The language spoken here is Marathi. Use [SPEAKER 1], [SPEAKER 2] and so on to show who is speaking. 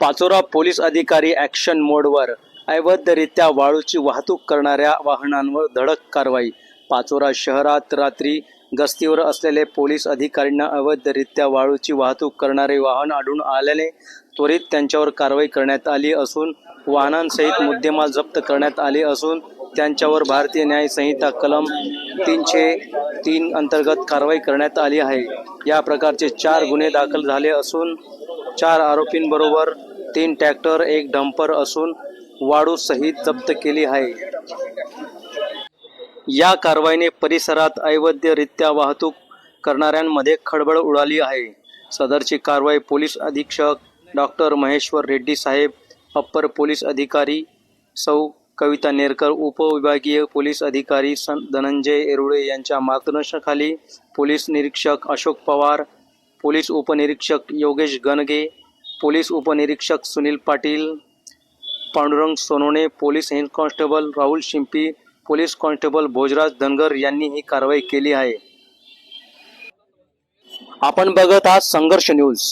[SPEAKER 1] पाचोरा पोलीस अधिकारी ॲक्शन मोडवर अवैधरित्या वाळूची वाहतूक करणाऱ्या वाहनांवर धडक कारवाई. पाचोरा शहरात रात्री गस्तीवर असलेले पोलीस अधिकाऱ्यांना अवैधरित्या वाळूची वाहतूक करणारे वाहन आढळून आल्याने त्वरित त्यांच्यावर कारवाई करण्यात आली असून वाहनांसहित मुद्देमाल जप्त करण्यात आले असून त्यांच्यावर भारतीय न्याय संहिता कलम तीनशे तीन अंतर्गत कारवाई करण्यात आली आहे. या प्रकारचे चार गुन्हे दाखल झाले असून चार आरोपींबरोबर तीन ट्रॅक्टर एक डंपर असून वाळू सहित जप्त केली आहे. या कारवाईने परिसरात अवैधरित्या वाहतूक करणाऱ्यांमध्ये खळबळ उडाली आहे. सदरची कारवाई पोलीस अधीक्षक डॉक्टर महेश्वर रेड्डी साहेब अप्पर पोलीस अधिकारी सौ. कविता नेरकर उपविभागीय पोलीस अधिकारी सन धनंजय येरुळे यांच्या मार्गदर्शनाखाली पोलीस निरीक्षक अशोक पवार पोलीस उपनिरीक्षक योगेश गणगे पोलीस उपनिरीक्षक Sunil Patil Pandurang Sonone police head constable Rahul Shimpi police constable Bhojraj Dhangar यांनी ही कारवाई केली आहे. आपण बघत आहात संघर्ष न्यूज.